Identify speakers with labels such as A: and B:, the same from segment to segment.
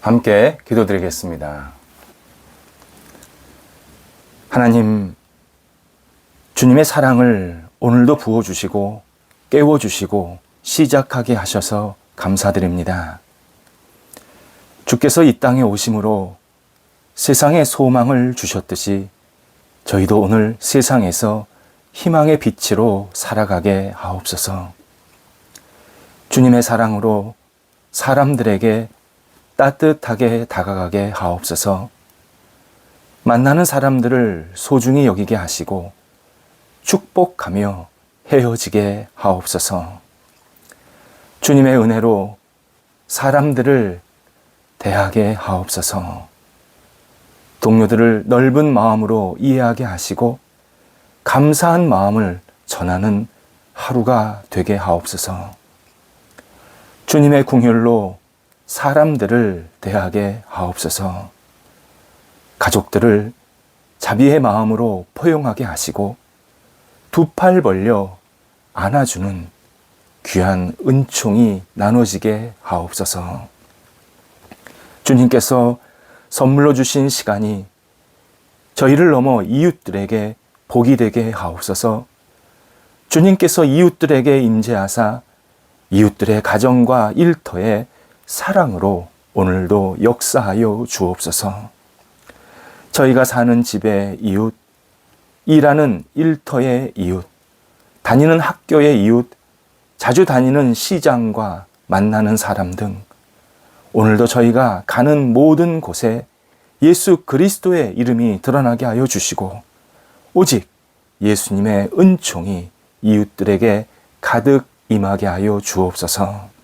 A: 함께 기도드리겠습니다. 하나님, 주님의 사랑을 오늘도 부어주시고 깨워주시고 시작하게 하셔서 감사드립니다. 주께서 이 땅에 오심으로 세상에 소망을 주셨듯이 저희도 오늘 세상에서 희망의 빛으로 살아가게 하옵소서. 주님의 사랑으로 사람들에게 따뜻하게 다가가게 하옵소서. 만나는 사람들을 소중히 여기게 하시고 축복하며 헤어지게 하옵소서. 주님의 은혜로 사람들을 대하게 하옵소서. 동료들을 넓은 마음으로 이해하게 하시고 감사한 마음을 전하는 하루가 되게 하옵소서. 주님의 궁혈로 사람들을 대하게 하옵소서. 가족들을 자비의 마음으로 포용하게 하시고 두 팔 벌려 안아주는 귀한 은총이 나눠지게 하옵소서. 주님께서 선물로 주신 시간이 저희를 넘어 이웃들에게 복이 되게 하옵소서. 주님께서 이웃들에게 임재하사 이웃들의 가정과 일터에 사랑으로 오늘도 역사하여 주옵소서. 저희가 사는 집의 이웃, 일하는 일터의 이웃, 다니는 학교의 이웃, 자주 다니는 시장과 만나는 사람 등 오늘도 저희가 가는 모든 곳에 예수 그리스도의 이름이 드러나게 하여 주시고 오직 예수님의 은총이 이웃들에게 가득 임하게 하여 주옵소서.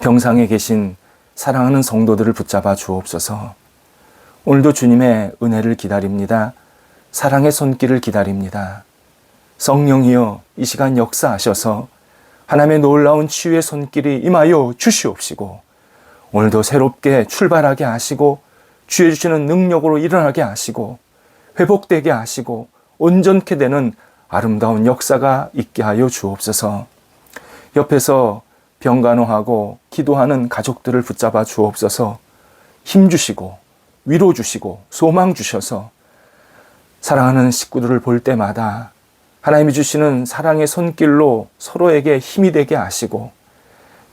A: 병상에 계신 사랑하는 성도들을 붙잡아 주옵소서. 오늘도 주님의 은혜를 기다립니다. 사랑의 손길을 기다립니다. 성령이여 이 시간 역사하셔서 하나님의 놀라운 치유의 손길이 임하여 주시옵시고 오늘도 새롭게 출발하게 하시고 주의 주시는 능력으로 일어나게 하시고 회복되게 하시고 온전케 되는 아름다운 역사가 있게 하여 주옵소서. 옆에서 병간호하고 기도하는 가족들을 붙잡아 주옵소서. 힘 주시고 위로 주시고 소망 주셔서 사랑하는 식구들을 볼 때마다 하나님이 주시는 사랑의 손길로 서로에게 힘이 되게 하시고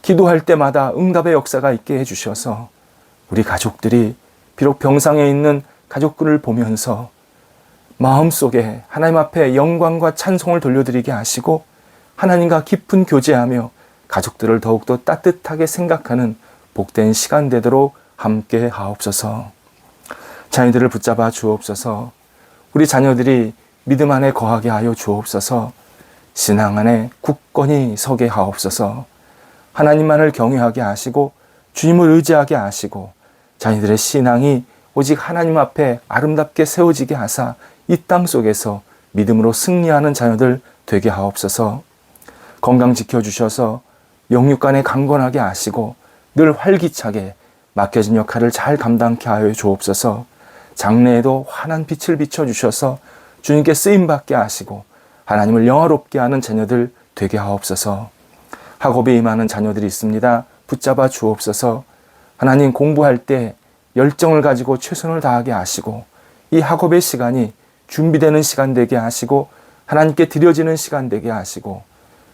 A: 기도할 때마다 응답의 역사가 있게 해주셔서 우리 가족들이 비록 병상에 있는 가족들을 보면서 마음속에 하나님 앞에 영광과 찬송을 돌려드리게 하시고 하나님과 깊은 교제하며 가족들을 더욱더 따뜻하게 생각하는 복된 시간 되도록 함께 하옵소서. 자녀들을 붙잡아 주옵소서. 우리 자녀들이 믿음 안에 거하게 하여 주옵소서. 신앙 안에 굳건히 서게 하옵소서. 하나님만을 경외하게 하시고 주님을 의지하게 하시고 자녀들의 신앙이 오직 하나님 앞에 아름답게 세워지게 하사 이 땅 속에서 믿음으로 승리하는 자녀들 되게 하옵소서. 건강 지켜 주셔서 영육간에 강건하게 하시고 늘 활기차게 맡겨진 역할을 잘 감당케 하여 주옵소서. 장래에도 환한 빛을 비춰 주셔서 주님께 쓰임 받게 하시고 하나님을 영화롭게 하는 자녀들 되게 하옵소서. 학업에 임하는 자녀들이 있습니다. 붙잡아 주옵소서. 하나님 공부할 때 열정을 가지고 최선을 다하게 하시고 이 학업의 시간이 준비되는 시간 되게 하시고 하나님께 드려지는 시간 되게 하시고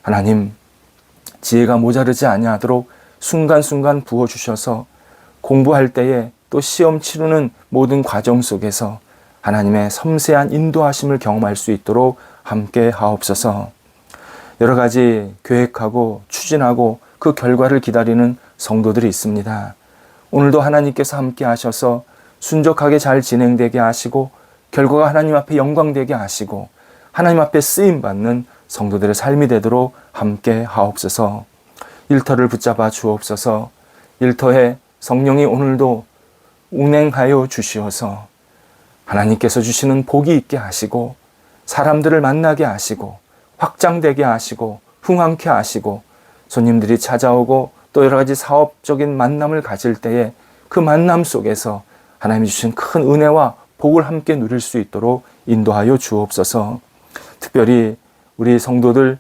A: 하나님 지혜가 모자르지 아니하도록 순간순간 부어 주셔서 공부할 때에 또 시험 치르는 모든 과정 속에서 하나님의 섬세한 인도하심을 경험할 수 있도록 함께 하옵소서. 여러 가지 계획하고 추진하고 그 결과를 기다리는 성도들이 있습니다. 오늘도 하나님께서 함께 하셔서 순적하게 잘 진행되게 하시고 결과가 하나님 앞에 영광되게 하시고 하나님 앞에 쓰임 받는 성도들의 삶이 되도록 함께 하옵소서. 일터를 붙잡아 주옵소서. 일터에 성령이 오늘도 운행하여 주시어서 하나님께서 주시는 복이 있게 하시고 사람들을 만나게 하시고 확장되게 하시고 흥황케 하시고 손님들이 찾아오고 또 여러 가지 사업적인 만남을 가질 때에 그 만남 속에서 하나님이 주신 큰 은혜와 복을 함께 누릴 수 있도록 인도하여 주옵소서. 특별히 우리 성도들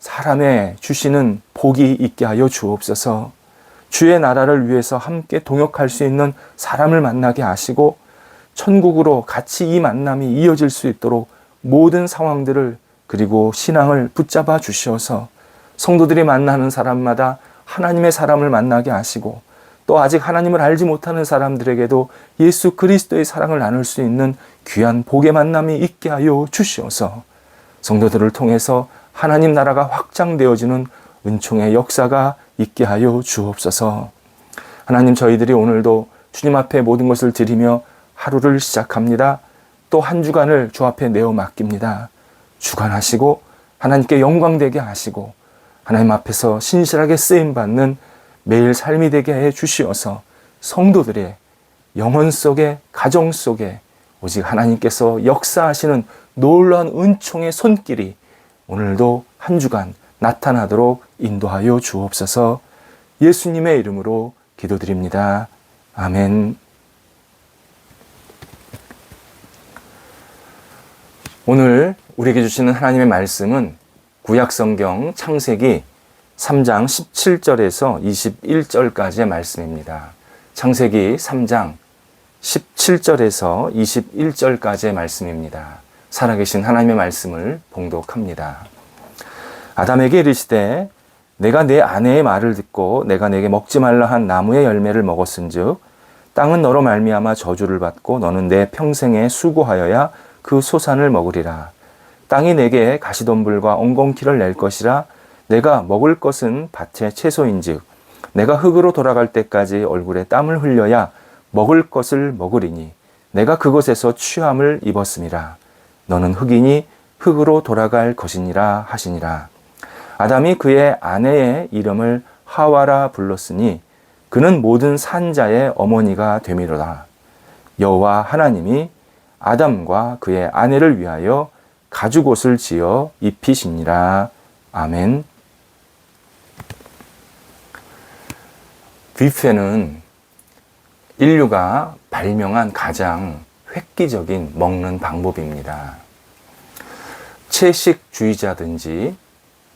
A: 사람의 주시는 복이 있게 하여 주옵소서. 주의 나라를 위해서 함께 동역할 수 있는 사람을 만나게 하시고 천국으로 같이 이 만남이 이어질 수 있도록 모든 상황들을 그리고 신앙을 붙잡아 주시어서 성도들이 만나는 사람마다 하나님의 사람을 만나게 하시고 또 아직 하나님을 알지 못하는 사람들에게도 예수 그리스도의 사랑을 나눌 수 있는 귀한 복의 만남이 있게 하여 주시어서 성도들을 통해서 하나님 나라가 확장되어지는 은총의 역사가 있게 하여 주옵소서. 하나님 저희들이 오늘도 주님 앞에 모든 것을 드리며 하루를 시작합니다. 또 한 주간을 주 앞에 내어 맡깁니다. 주관하시고 하나님께 영광되게 하시고 하나님 앞에서 신실하게 쓰임 받는 매일 삶이 되게 해 주시어서 성도들의 영혼 속에 가정 속에 오직 하나님께서 역사하시는 놀라운 은총의 손길이 오늘도 한 주간 나타나도록 인도하여 주옵소서 예수님의 이름으로 기도드립니다. 아멘. 오늘 우리에게 주시는 하나님의 말씀은 구약성경 창세기 3장 17절에서 21절까지의 말씀입니다. 창세기 3장 17절에서 21절까지의 말씀입니다. 살아계신 하나님의 말씀을 봉독합니다. 아담에게 이르시되 내가 내 아내의 말을 듣고 내가 내게 먹지 말라 한 나무의 열매를 먹었은즉 땅은 너로 말미암아 저주를 받고 너는 내 평생에 수고하여야 그 소산을 먹으리라. 땅이 내게 가시덤불과 엉겅퀴를 낼 것이라 내가 먹을 것은 밭의 채소인즉 내가 흙으로 돌아갈 때까지 얼굴에 땀을 흘려야 먹을 것을 먹으리니 내가 그것에서 취함을 입었음이라 너는 흙이니 흙으로 돌아갈 것이니라 하시니라. 아담이 그의 아내의 이름을 하와라 불렀으니 그는 모든 산자의 어머니가 되미로다. 여호와 하나님이 아담과 그의 아내를 위하여 가죽옷을 지어 입히시니라 아멘. 뷔페는 인류가 발명한 가장 획기적인 먹는 방법입니다. 채식주의자든지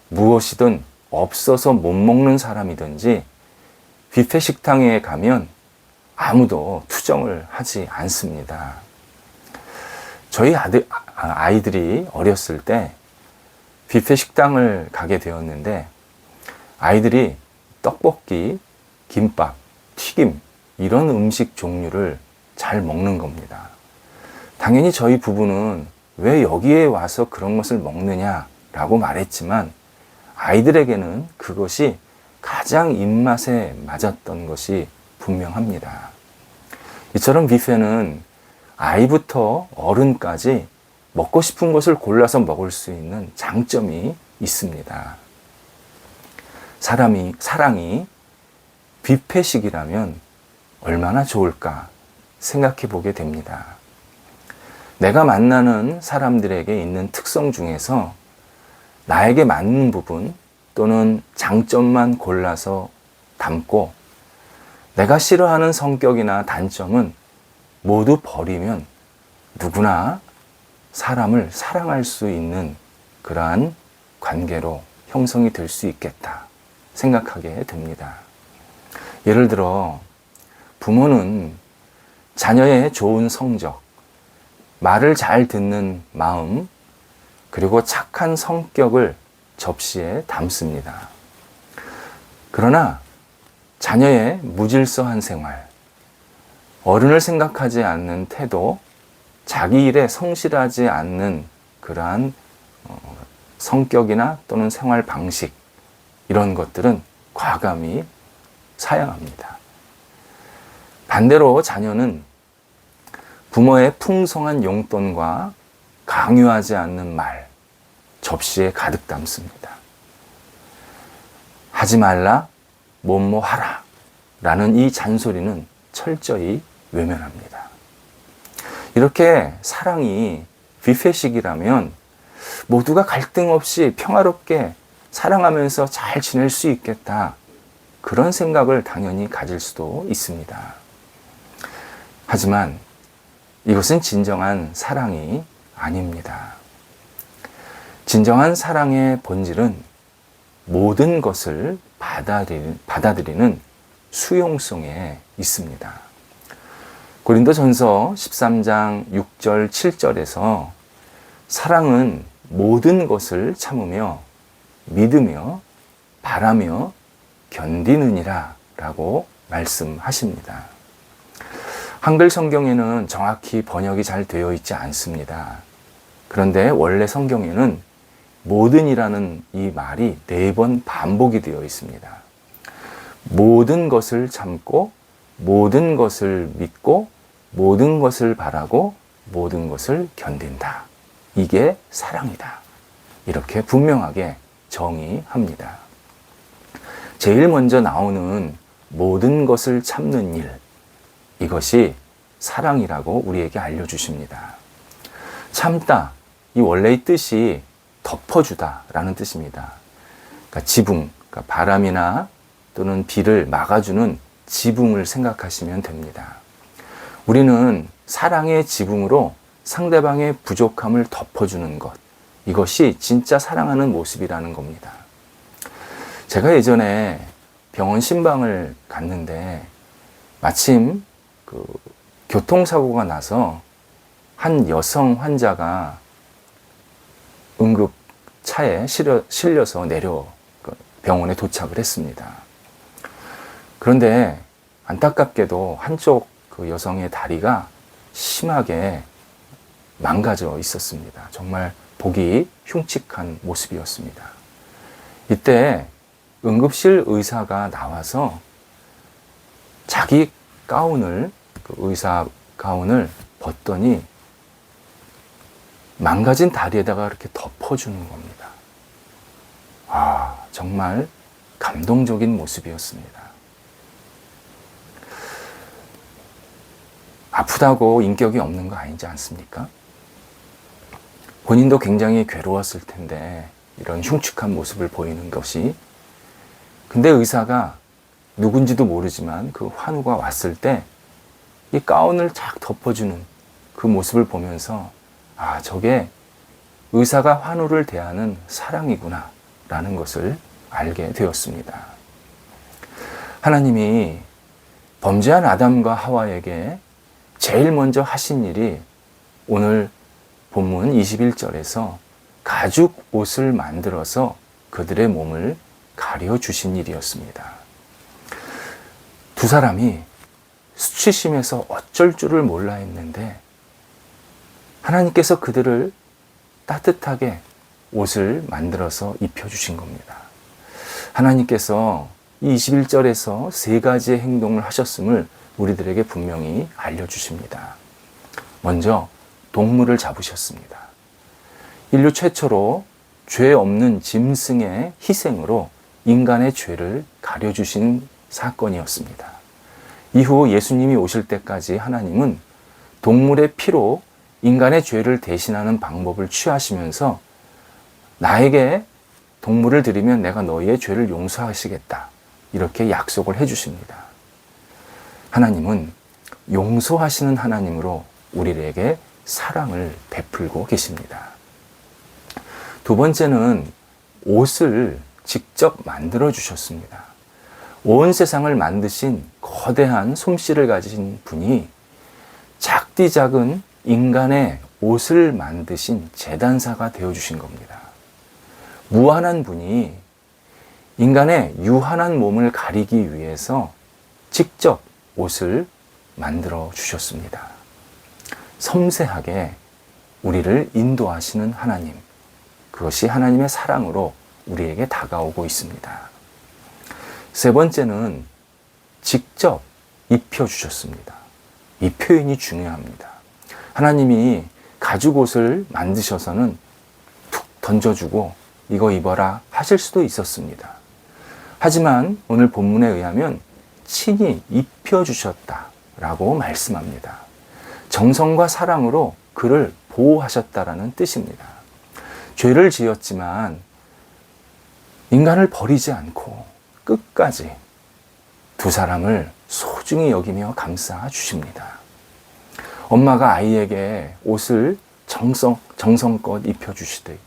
A: 무엇이든 없어서 못 먹는 사람이든지 뷔페 식당에 가면 아무도 투정을 하지 않습니다. 저희 아들, 아이들이 어렸을 때 뷔페 식당을 가게 되었는데 아이들이 떡볶이, 김밥, 튀김 이런 음식 종류를 잘 먹는 겁니다. 당연히 저희 부부는 왜 여기에 와서 그런 것을 먹느냐라고 말했지만 아이들에게는 그것이 가장 입맛에 맞았던 것이 분명합니다. 이처럼 뷔페는 아이부터 어른까지 먹고 싶은 것을 골라서 먹을 수 있는 장점이 있습니다. 사람이, 사랑이 뷔페식이라면 얼마나 좋을까 생각해 보게 됩니다. 내가 만나는 사람들에게 있는 특성 중에서 나에게 맞는 부분 또는 장점만 골라서 담고 내가 싫어하는 성격이나 단점은 모두 버리면 누구나 사람을 사랑할 수 있는 그러한 관계로 형성이 될 수 있겠다 생각하게 됩니다. 예를 들어 부모는 자녀의 좋은 성적, 말을 잘 듣는 마음, 그리고 착한 성격을 접시에 담습니다. 그러나 자녀의 무질서한 생활, 어른을 생각하지 않는 태도, 자기 일에 성실하지 않는 그러한 어, 성격이나 또는 생활 방식, 이런 것들은 과감히 사양합니다. 반대로 자녀는 부모의 풍성한 용돈과 강요하지 않는 말, 접시에 가득 담습니다. 하지 말라, 뭐뭐 하라. 라는 이 잔소리는 철저히 외면합니다. 이렇게 사랑이 뷔페식이라면 모두가 갈등 없이 평화롭게 사랑하면서 잘 지낼 수 있겠다. 그런 생각을 당연히 가질 수도 있습니다. 하지만 이것은 진정한 사랑이 아닙니다. 진정한 사랑의 본질은 모든 것을 받아들이는 수용성에 있습니다. 고린도 전서 13장 6절 7절에서 사랑은 모든 것을 참으며 믿으며 바라며 견디느니라 라고 말씀하십니다. 한글 성경에는 정확히 번역이 잘 되어 있지 않습니다. 그런데 원래 성경에는 모든이라는 이 말이 네 번 반복이 되어 있습니다. 모든 것을 참고, 모든 것을 믿고, 모든 것을 바라고, 모든 것을 견딘다. 이게 사랑이다. 이렇게 분명하게 정의합니다. 제일 먼저 나오는 모든 것을 참는 일, 이것이 사랑이라고 우리에게 알려주십니다. 참다, 이 원래의 뜻이 덮어주다 라는 뜻입니다. 그러니까 지붕, 그러니까 바람이나 또는 비를 막아주는 지붕을 생각하시면 됩니다. 우리는 사랑의 지붕으로 상대방의 부족함을 덮어주는 것, 이것이 진짜 사랑하는 모습이라는 겁니다. 제가 예전에 병원 신방을 갔는데 마침 그 교통사고가 나서 한 여성 환자가 응급 차에 실려, 실려서 내려 그 병원에 도착을 했습니다. 그런데 안타깝게도 한쪽 그 여성의 다리가 심하게 망가져 있었습니다. 정말 보기 흉측한 모습이었습니다. 이때 응급실 의사가 나와서 자기 가운을 그 의사 가운을 벗더니 망가진 다리에다가 이렇게 덮어주는 겁니다. 아, 정말 감동적인 모습이었습니다. 아프다고 인격이 없는 거 아니지 않습니까? 본인도 굉장히 괴로웠을 텐데 이런 흉측한 모습을 보이는 것이 근데 의사가 누군지도 모르지만 그 환우가 왔을 때 이 가운을 착 덮어주는 그 모습을 보면서 아, 저게 의사가 환우를 대하는 사랑이구나 라는 것을 알게 되었습니다. 하나님이 범죄한 아담과 하와에게 제일 먼저 하신 일이 오늘 본문 21절에서 가죽 옷을 만들어서 그들의 몸을 가려 주신 일이었습니다. 두 사람이 수치심에서 어쩔 줄을 몰라 했는데 하나님께서 그들을 따뜻하게 옷을 만들어서 입혀주신 겁니다. 하나님께서 이 21절에서 세 가지의 행동을 하셨음을 우리들에게 분명히 알려주십니다. 먼저 동물을 잡으셨습니다. 인류 최초로 죄 없는 짐승의 희생으로 인간의 죄를 가려주신 사건이었습니다. 이후 예수님이 오실 때까지 하나님은 동물의 피로 인간의 죄를 대신하는 방법을 취하시면서 나에게 동물을 드리면 내가 너희의 죄를 용서하시겠다. 이렇게 약속을 해 주십니다. 하나님은 용서하시는 하나님으로 우리에게 사랑을 베풀고 계십니다. 두 번째는 옷을 직접 만들어 주셨습니다. 온 세상을 만드신 거대한 솜씨를 가진 분이 작디 작은 인간의 옷을 만드신 재단사가 되어 주신 겁니다. 무한한 분이 인간의 유한한 몸을 가리기 위해서 직접 옷을 만들어 주셨습니다. 섬세하게 우리를 인도하시는 하나님. 그것이 하나님의 사랑으로 우리에게 다가오고 있습니다. 세 번째는 직접 입혀주셨습니다. 이 표현이 중요합니다. 하나님이 가죽 옷을 만드셔서는 툭 던져주고 이거 입어라 하실 수도 있었습니다. 하지만 오늘 본문에 의하면 친히 입혀주셨다 라고 말씀합니다. 정성과 사랑으로 그를 보호하셨다라는 뜻입니다. 죄를 지었지만 인간을 버리지 않고 끝까지 두 사람을 소중히 여기며 감싸 주십니다. 엄마가 아이에게 옷을 정성, 정성껏 입혀주시듯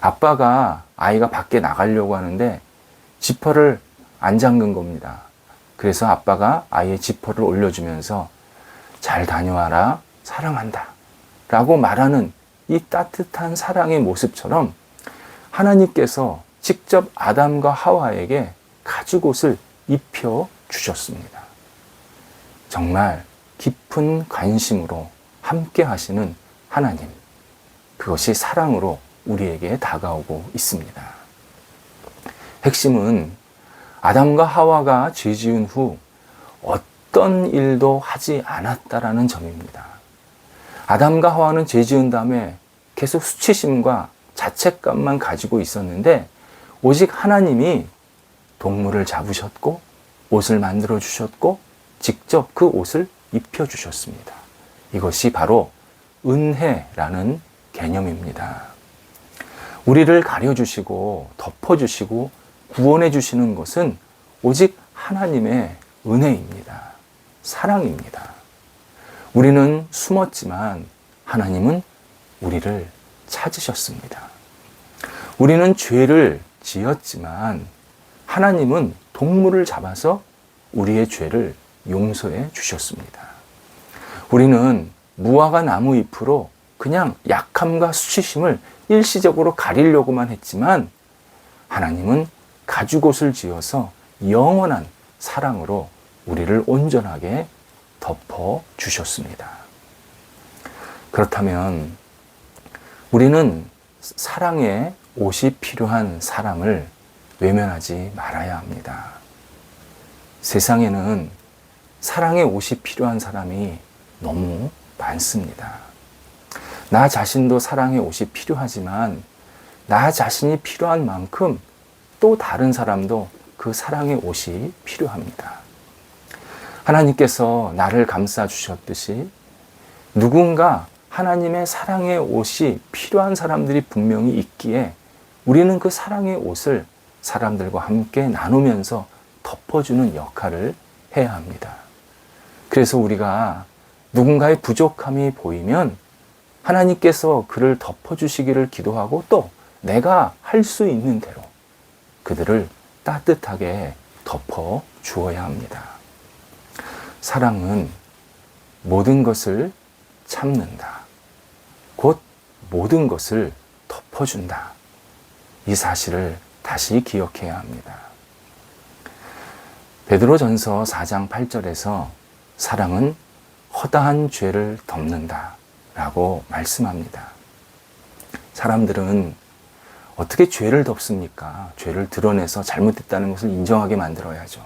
A: 아빠가 아이가 밖에 나가려고 하는데 지퍼를 안 잠근 겁니다. 그래서 아빠가 아이의 지퍼를 올려주면서 잘 다녀와라, 사랑한다. 라고 말하는 이 따뜻한 사랑의 모습처럼 하나님께서 직접 아담과 하와에게 가죽 옷을 입혀 주셨습니다. 정말 깊은 관심으로 함께 하시는 하나님. 그것이 사랑으로 우리에게 다가오고 있습니다. 핵심은 아담과 하와가 죄 지은 후 어떤 일도 하지 않았다라는 점입니다. 아담과 하와는 죄 지은 다음에 계속 수치심과 자책감만 가지고 있었는데 오직 하나님이 동물을 잡으셨고 옷을 만들어 주셨고 직접 그 옷을 입혀 주셨습니다. 이것이 바로 은혜라는 개념입니다. 우리를 가려주시고 덮어주시고 구원해주시는 것은 오직 하나님의 은혜입니다. 사랑입니다. 우리는 숨었지만 하나님은 우리를 찾으셨습니다. 우리는 죄를 지었지만 하나님은 동물을 잡아서 우리의 죄를 용서해 주셨습니다. 우리는 무화과 나무 잎으로 그냥 약함과 수치심을 일시적으로 가리려고만 했지만 하나님은 가죽옷을 지어서 영원한 사랑으로 우리를 온전하게 덮어 주셨습니다. 그렇다면 우리는 사랑의 옷이 필요한 사람을 외면하지 말아야 합니다. 세상에는 사랑의 옷이 필요한 사람이 너무 많습니다. 나 자신도 사랑의 옷이 필요하지만 나 자신이 필요한 만큼 또 다른 사람도 그 사랑의 옷이 필요합니다. 하나님께서 나를 감싸 주셨듯이 누군가 하나님의 사랑의 옷이 필요한 사람들이 분명히 있기에 우리는 그 사랑의 옷을 사람들과 함께 나누면서 덮어주는 역할을 해야 합니다. 그래서 우리가 누군가의 부족함이 보이면 하나님께서 그를 덮어주시기를 기도하고 또 내가 할 수 있는 대로 그들을 따뜻하게 덮어 주어야 합니다. 사랑은 모든 것을 참는다. 곧 모든 것을 덮어준다. 이 사실을 다시 기억해야 합니다. 베드로전서 4장 8절에서 사랑은 허다한 죄를 덮는다. 라고 말씀합니다. 사람들은 어떻게 죄를 덮습니까? 죄를 드러내서 잘못했다는 것을 인정하게 만들어야죠.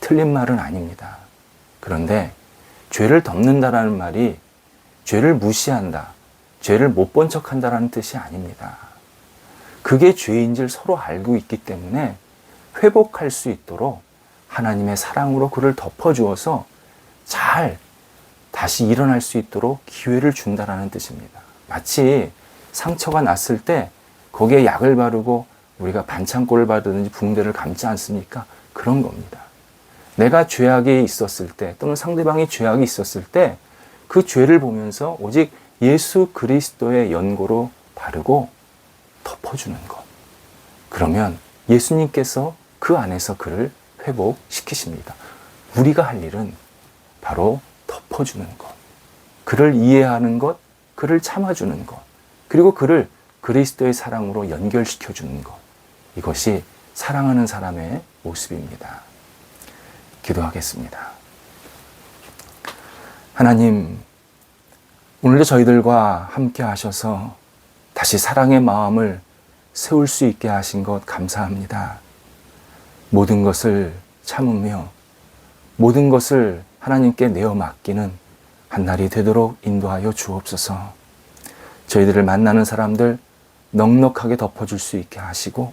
A: 틀린 말은 아닙니다. 그런데 죄를 덮는다라는 말이 죄를 무시한다, 죄를 못 본 척한다라는 뜻이 아닙니다. 그게 죄인줄 서로 알고 있기 때문에 회복할 수 있도록 하나님의 사랑으로 그를 덮어주어서 잘 다시 일어날 수 있도록 기회를 준다라는 뜻입니다. 마치 상처가 났을 때 거기에 약을 바르고 우리가 반창고를 바르든지 붕대를 감지 않습니까? 그런 겁니다. 내가 죄악이 있었을 때 또는 상대방이 죄악이 있었을 때 그 죄를 보면서 오직 예수 그리스도의 연고로 바르고 덮어주는 것. 그러면 예수님께서 그 안에서 그를 회복시키십니다. 우리가 할 일은 바로 덮어주는 것. 그를 이해하는 것, 그를 참아주는 것. 그리고 그를 그리스도의 사랑으로 연결시켜 주는 것. 이것이 사랑하는 사람의 모습입니다. 기도하겠습니다. 하나님, 오늘도 저희들과 함께 하셔서 다시 사랑의 마음을 세울 수 있게 하신 것 감사합니다. 모든 것을 참으며 모든 것을 하나님께 내어 맡기는 한 날이 되도록 인도하여 주옵소서. 저희들을 만나는 사람들 넉넉하게 덮어줄 수 있게 하시고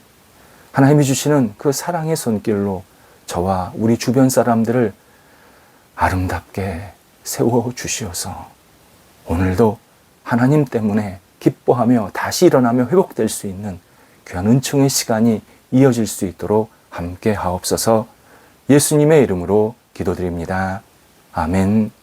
A: 하나님이 주시는 그 사랑의 손길로 저와 우리 주변 사람들을 아름답게 세워 주시어서 오늘도 하나님 때문에 기뻐하며 다시 일어나며 회복될 수 있는 귀한 은총의 시간이 이어질 수 있도록 함께 하옵소서 예수님의 이름으로 기도드립니다. 아멘.